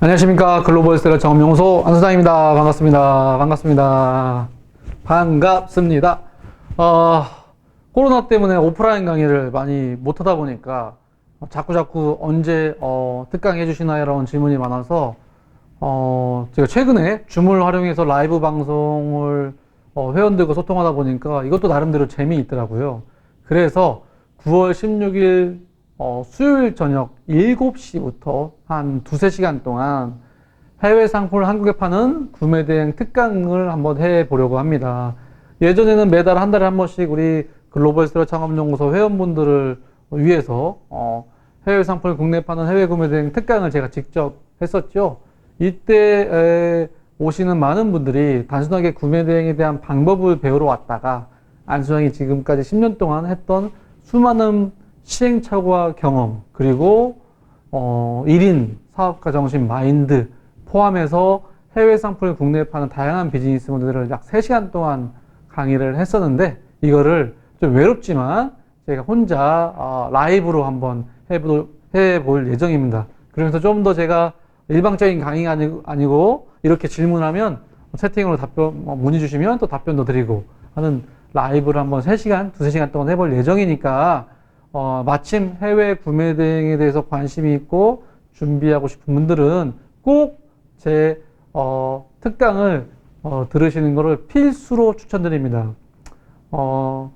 안녕하십니까. 글로벌 스텔러 정명소 안소장입니다. 반갑습니다. 반갑습니다. 반갑습니다. 어, 코로나 때문에 오프라인 강의를 많이 못하다 보니까 자꾸 자꾸 언제 어, 특강 해주시나요? 라는 질문이 많아서 어, 제가 최근에 줌을 활용해서 라이브 방송을 어, 회원들과 소통하다 보니까 이것도 나름대로 재미있더라고요. 그래서 9월 16일 어, 수요일 저녁 7시부터 한 두세 시간 동안 해외 상품을 한국에 파는 구매 대행 특강을 한번 해 보려고 합니다. 예전에는 매달 한 달에 한 번씩 우리 글로벌 스테레오 창업연구소 회원분들을 위해서 어, 해외 상품을 국내에 파는 해외 구매 대행 특강을 제가 직접 했었죠. 이때 에, 오시는 많은 분들이 단순하게 구매 대행에 대한 방법을 배우러 왔다가 안수장이 지금까지 10년 동안 했던 수많은 시행착오와 경험, 그리고, 어, 1인 사업가 정신 마인드 포함해서 해외 상품을 국내에 파는 다양한 비즈니스 모델을 약 3시간 동안 강의를 했었는데, 이거를 좀 외롭지만 제가 혼자 어, 라이브로 한번 해볼, 해볼 예정입니다. 그러면서 좀 더 제가 일방적인 강의가 아니고, 아니고 이렇게 질문하면 채팅으로 답변, 뭐 문의 주시면 또 답변도 드리고 하는 라이브를 한번 3시간, 2, 3시간 동안 해볼 예정이니까 어, 마침 해외 구매 대행에 대해서 관심이 있고 준비하고 싶은 분들은 꼭제 어, 특강을 어, 들으시는 것을 필수로 추천드립니다. 어,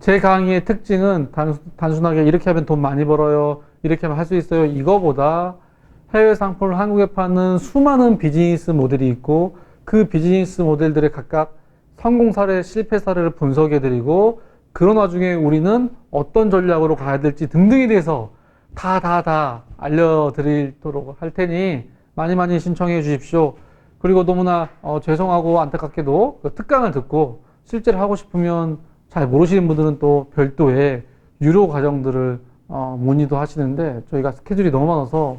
제 강의의 특징은 단순, 단순 하게 이렇게 하면 돈 많이 벌어요. 이렇게 하면 할 수 있어요. 이거보다 해외 상품을 한국에 파는 수많은 비즈니스 모델이 있고 그 비즈니스 모델들의 각각 성공 사례, 실패 사례를 분석해 드리고 그런 와중에 우리는 어떤 전략으로 가야 될지 등등에 대해서 다, 다, 다 알려드리도록 할 테니 많이 많이 신청해 주십시오. 그리고 너무나 어, 죄송하고 안타깝게도 그 특강을 듣고 실제로 하고 싶으면 잘 모르시는 분들은 또 별도의 유료 과정들을 어, 문의도 하시는데 저희가 스케줄이 너무 많아서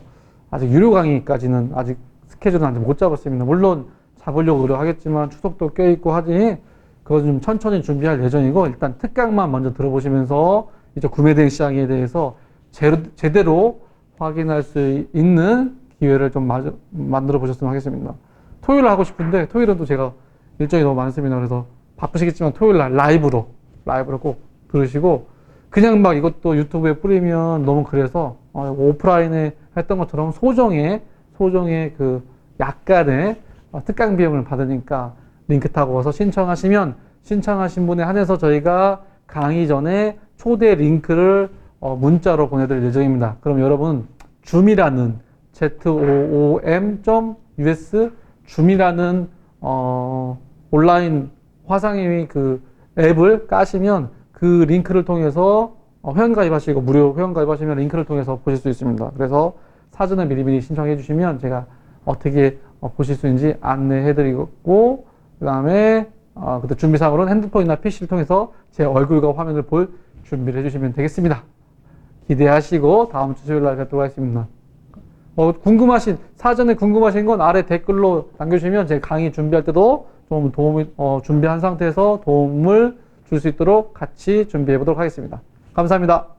아직 유료 강의까지는 아직 스케줄은 아직 못 잡았습니다. 물론 잡으려고 노력하겠지만 추석도 껴있고 하니 그거 좀 천천히 준비할 예정이고 일단 특강만 먼저 들어보시면서 이제 구매 대행 시장에 대해서 제, 대로 확인할 수 있는 기회를 좀 마, 만들어 보셨으면 하겠습니다. 토요일 하고 싶은데 토요일은 또 제가 일정이 너무 많습니다. 그래서 바쁘시겠지만 토요일 날 라이브로 라이브로 꼭 들으시고 그냥 막 이것도 유튜브에 뿌리면 너무 그래서 어, 오프라인에 했던 것처럼 소정의 소정의 그 약간의 어, 특강 비용을 받으니까 링크 타고 와서 신청하시면 신청하신 분에 한해서 저희가 강의 전에 초대 링크를 어, 문자로 보내드릴 예정입니다. 그럼 여러분 줌이라는 zoom.us 줌이라는 어, 온라인 화상회의 그 앱을 까시면 그 링크를 통해서 어, 회원 가입하시고 무료 회원 가입하시면 링크를 통해서 보실 수 있습니다. 그래서 사전에 미리미리 신청해 주시면 제가 어떻게 어, 보실 수 있는지 안내해 드리고 그 다음에 어, 그때 준비사항으로는 핸드폰이나 PC를 통해서 제 얼굴과 화면을 볼 준비를 해주시면 되겠습니다. 기대하시고 다음 주 수요일 날 뵙도록 하겠습니다. 어, 궁금하신 사전에 궁금하신 건 아래 댓글로 남겨주시면 제 강의 준비할 때도 좀 도움을 어, 준비한 상태에서 도움을 줄 수 있도록 같이 준비해 보도록 하겠습니다. 감사합니다.